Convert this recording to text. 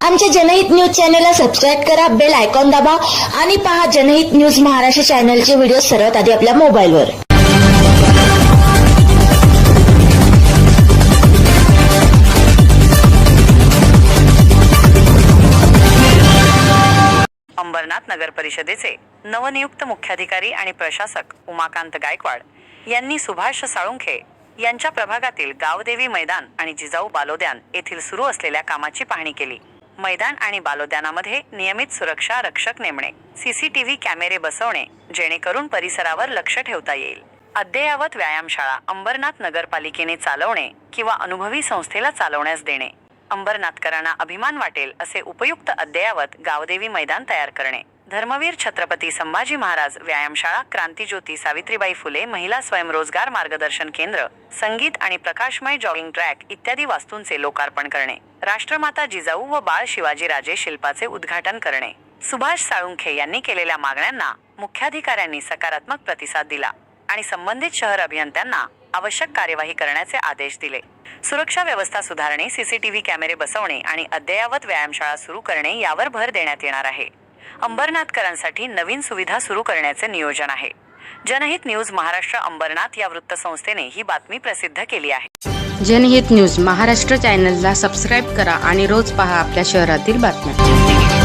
आमच्या जनहित न्यूज चॅनलला सबस्क्राईब करा बेल आयकॉन दाबा आणि पहा जनहित न्यूज महाराष्ट्र चॅनलचे व्हिडिओ सर्वात आधी आपल्या मोबाईलवर. अंबरनाथ नगर परिषदेचे नवनियुक्त मुख्याधिकारी आणि प्रशासक उमाकांत गायकवाड यांनी सुभाष साळुंखे यांच्या प्रभागातील गावदेवी मैदान आणि जिजाऊ बालोद्यान येथील सुरू असलेल्या कामाची पाहणी केली. मैदान आणि बालोद्यानामध्ये नियमित सुरक्षा रक्षक नेमणे सीसीटीव्ही कॅमेरे बसवणे जेणेकरून परिसरावर लक्ष ठेवता येईल. अद्ययावत व्यायामशाळा अंबरनाथ नगरपालिकेने चालवणे किंवा अनुभवी संस्थेला चालवण्यास देणे. अंबरनाथकरांना अभिमान वाटेल असे उपयुक्त अद्ययावत गावदेवी मैदान तयार करणे. धर्मवीर छत्रपती संभाजी महाराज व्यायामशाळा क्रांतीज्योती सावित्रीबाई फुले महिला स्वयंरोजगार मार्गदर्शन केंद्र संगीत आणि प्रकाशमय जॉगिंग ट्रॅक इत्यादी वास्तूंचे लोकार्पण करणे. राष्ट्रमाता जिजाऊ व बाळ शिवाजी राजे शिल्पाचे उद्घाटन करणे. सुभाष साळुंखे यांनी केलेल्या मागण्यांना मुख्याधिकाऱ्यांनी सकारात्मक प्रतिसाद दिला आणि संबंधित शहर अभियंत्यांना आवश्यक कार्यवाही करण्याचे आदेश दिले. सुरक्षा व्यवस्था सुधारणे सीसीटीव्ही कॅमेरे बसवणे आणि अद्ययावत व्यायामशाळा सुरू करणे यावर भर देण्यात येणार आहे. अंबरनाथकरांसाठी नवीन सुविधा सुरू करण्याचे नियोजन आहे. जनहित न्यूज महाराष्ट्र अंबरनाथ या वृत्तसंस्थेने ही बातमी प्रसिद्ध केली आहे. जनहित न्यूज महाराष्ट्र चॅनलला सबस्क्राईब करा आणि रोज पहा आपल्या शहरातील बातम्या.